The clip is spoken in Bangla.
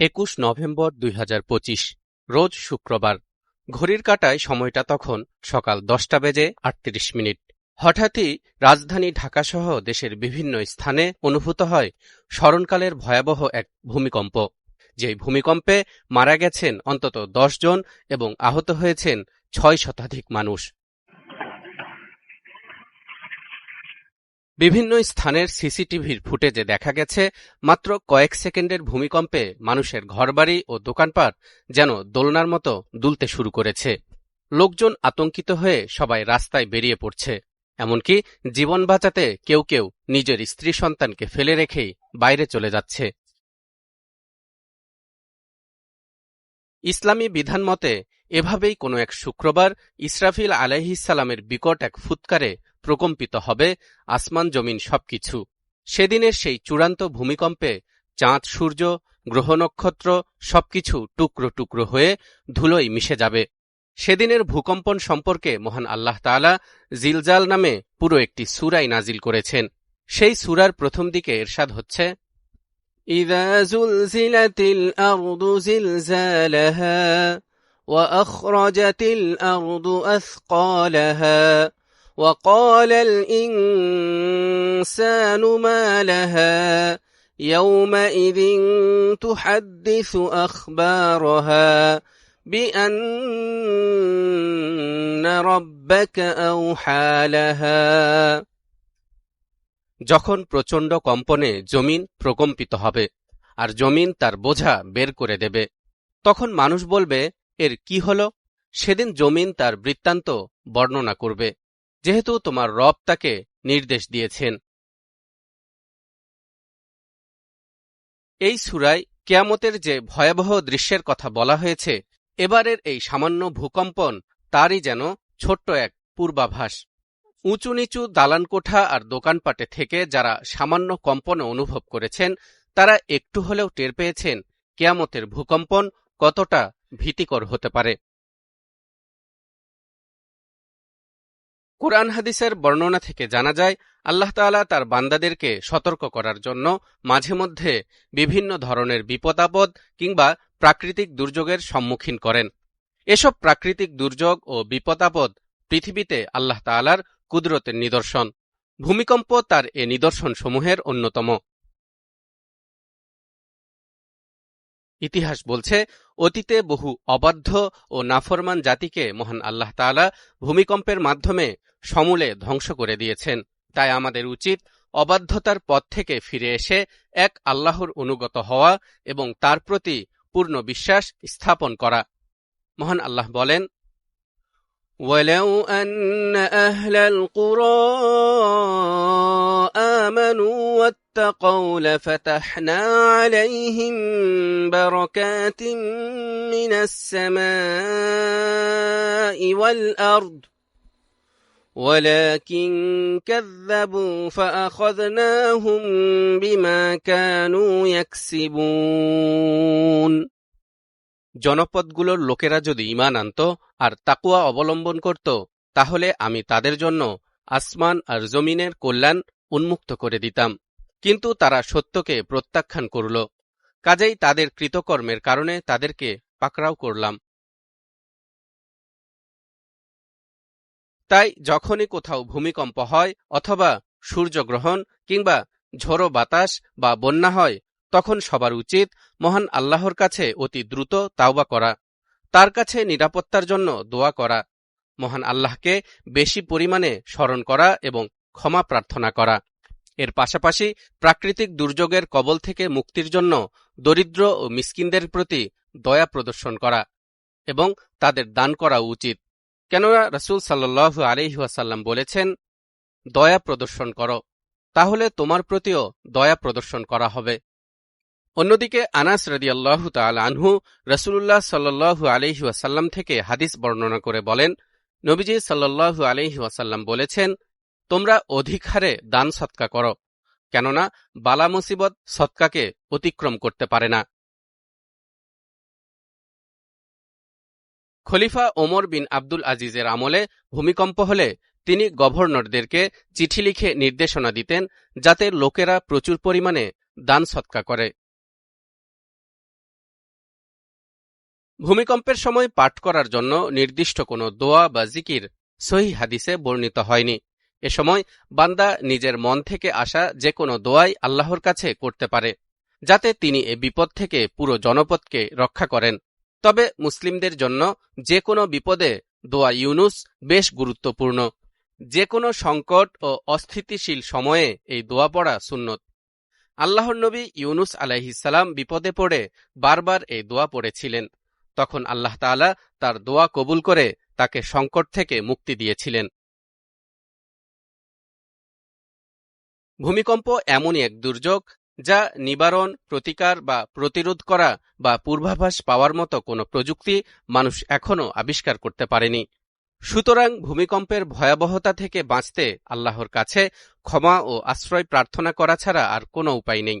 একুশ নভেম্বর দুই হাজার পঁচিশ, রোজ শুক্রবার। ঘড়ির কাটায় সময়টা তখন সকাল দশটা বেজে আটত্রিশ মিনিট। হঠাৎই রাজধানী ঢাকাসহ দেশের বিভিন্ন স্থানে অনুভূত হয় স্মরণকালের ভয়াবহ এক ভূমিকম্প। যে ভূমিকম্পে মারা গেছেন অন্তত জন এবং আহত হয়েছেন ছয় শতাধিক মানুষ। বিভিন্ন স্থানের সিসিটিভির ফুটেজে দেখা গেছে মাত্র কয়েক সেকেন্ডের ভূমিকম্পে মানুষের ঘরবাড়ি ও দোকানপাট যেন দোলনার মতো দুলতে শুরু করেছে। লোকজন আতঙ্কিত হয়ে সবাই রাস্তায় বেরিয়ে পড়ছে। এমনকি জীবন বাঁচাতে কেউ কেউ নিজের স্ত্রী সন্তানকে ফেলে রেখেই বাইরে চলে যাচ্ছে। ইসলামী বিধান মতে, এভাবেই কোনো এক শুক্রবার ইসরাফিল আলাইহিসালামের বিকট এক ফুৎকারে প্রকম্পিত হবে আসমান জমিন সবকিছু সেদিনের সেই চূড়ান্ত ভূমিকম্পে চাঁদ সূর্য গ্রহ নক্ষত্র সবকিছু টুকরো টুকরো হয়ে ধুলোই মিশে যাবে সেদিনের ভূকম্পন সম্পর্কে মহান আল্লাহ তালা জিলজাল নামে পুরো একটি সুরাই নাজিল করেছেন সেই সুরার প্রথম দিকে এরশাদ হচ্ছে إذا زلزلت الأرض زلزالها وأخرجت الأرض أثقالها وقال الإنسان ما لها يومئذ تحدث أخبارها بأن ربك أوحى لها যখন প্রচণ্ড কম্পনে জমিন প্রকম্পিত হবে আর জমিন তার বোঝা বের করে দেবে তখন মানুষ বলবে এর কি হল সেদিন জমিন তার বৃত্তান্ত বর্ণনা করবে যেহেতু তোমার রব তাকে নির্দেশ দিয়েছেন। এই সুরায় কেয়ামতের যে ভয়াবহ দৃশ্যের কথা বলা হয়েছে, এবারের এই সামান্য ভূকম্পন তারই যেন ছোট্ট এক পূর্বাভাস। উঁচু নিচু দালানকোঠা আর দোকানপাটে থেকে যারা সামান্য কম্পনে অনুভব করেছেন, তারা একটু হলেও টের পেয়েছেন কেয়ামতের ভূকম্পন কতটা ভীতিকর হতে পারে। কোরআন হাদিসের বর্ণনা থেকে জানা যায়, আল্লাহ তালা তার বান্দাদেরকে সতর্ক করার জন্য মাঝে মধ্যে বিভিন্ন ধরনের বিপদাপদ কিংবা প্রাকৃতিক দুর্যোগের সম্মুখীন করেন। এসব প্রাকৃতিক দুর্যোগ ও বিপদাপদ পৃথিবীতে আল্লাহ তালার কুদরতের নিদর্শন। ভূমিকম্প তার এ নিদর্শনসমূহের অন্যতম। ইতিহাস বলছে, অতীতে বহু অবাধ্য ও নাফরমান জাতিকে মহান আল্লাহ তালা ভূমিকম্পের মাধ্যমে সমূলে ধ্বংস করে দিয়েছেন। তাই আমাদের উচিত অবাধ্যতার পথ থেকে ফিরে এসে এক আল্লাহর অনুগত হওয়া এবং তার প্রতি পূর্ণ বিশ্বাস স্থাপন করা। মহান আল্লাহ বলেন ولو أن أهل القرى آمنوا واتقوا لفتحنا عليهم بركات من السماء والأرض ولكن كذبوا فأخذناهم بما كانوا يكسبون জনপদগুলোর লোকেরা যদি ইমান আনত আর তাকুয়া অবলম্বন করত, তাহলে আমি তাদের জন্য আসমান আর জমিনের কল্যাণ উন্মুক্ত করে দিতাম। কিন্তু তারা সত্যকে প্রত্যাখ্যান করল। কাজেই তাদের কৃতকর্মের কারণে তাদেরকে পাকড়াও করলাম। তাই যখনই কোথাও ভূমিকম্প হয় অথবা সূর্যগ্রহণ কিংবা ঝোড়ো বাতাস বা বন্যা হয় তখন সবার উচিত মহান আল্লাহর কাছে অতি দ্রুত তাওবা করা, তার কাছে নিরাপত্তার জন্য দোয়া করা, মহান আল্লাহকে বেশি পরিমাণে স্মরণ করা এবং ক্ষমা প্রার্থনা করা। এর পাশাপাশি প্রাকৃতিক দুর্যোগের কবল থেকে মুক্তির জন্য দরিদ্র ও মিসকিনদের প্রতি দয়া প্রদর্শন করা এবং তাদের দান করা উচিত। কেননা রসুল সাল্লু আলিহাসাল্লাম বলেছেন, দয়া প্রদর্শন করো, তাহলে তোমার প্রতিও দয়া প্রদর্শন করা হবে। অন্যদিকে আনাস রদিয়াল্লাহ তাল আনহু রসুল্লাহ সাল্লু আলহি ওয়াসাল্লাম থেকে হাদিস বর্ণনা করে বলেন, নবীজি সাল্লু আলহি ওয়াসাল্লাম বলেছেন, তোমরা অধিক হারে দান সৎকা করো, কেননা বালা মুসিবত সৎকাকে অতিক্রম করতে পারে না। খলিফা ওমর বিন আব্দুল আজিজের আমলে ভূমিকম্প হলে তিনি গভর্নরদেরকে চিঠি লিখে নির্দেশনা দিতেন, যাতে লোকেরা প্রচুর পরিমাণে দান সৎকা করে। ভূমিকম্পের সময় পাঠ করার জন্য নির্দিষ্ট কোনো দোয়া বা জিকির সহি হাদিসে বর্ণিত হয়নি। এ সময় বান্দা নিজের মন থেকে আসা যে কোনো দোয়াই আল্লাহর কাছে করতে পারে, যাতে তিনি এ বিপদ থেকে পুরো জনপদকে রক্ষা করেন। তবে মুসলিমদের জন্য যে কোনো বিপদে দোয়া ইউনুস বেশ গুরুত্বপূর্ণ। যে কোনো সংকট ও অস্থিতিশীল সময়ে এই দোয়া পড়া সুন্নত। আল্লাহর নবী ইউনুস আলাইহিসাল্লাম বিপদে পড়ে বারবার এই দোয়া পড়েছিলেন। তখন আল্লাহ তাআলা তার দোয়া কবুল করে তাকে সংকট থেকে মুক্তি দিয়েছিলেন। ভূমিকম্প এমনই এক দুর্যোগ যা নিবারণ, প্রতিকার বা প্রতিরোধ করা বা পূর্বাভাস পাওয়ার মতো কোনো প্রযুক্তি মানুষ এখনও আবিষ্কার করতে পারেনি। সুতরাং ভূমিকম্পের ভয়াবহতা থেকে বাঁচতে আল্লাহর কাছে ক্ষমা ও আশ্রয় প্রার্থনা করা ছাড়া আর কোনো উপায় নেই।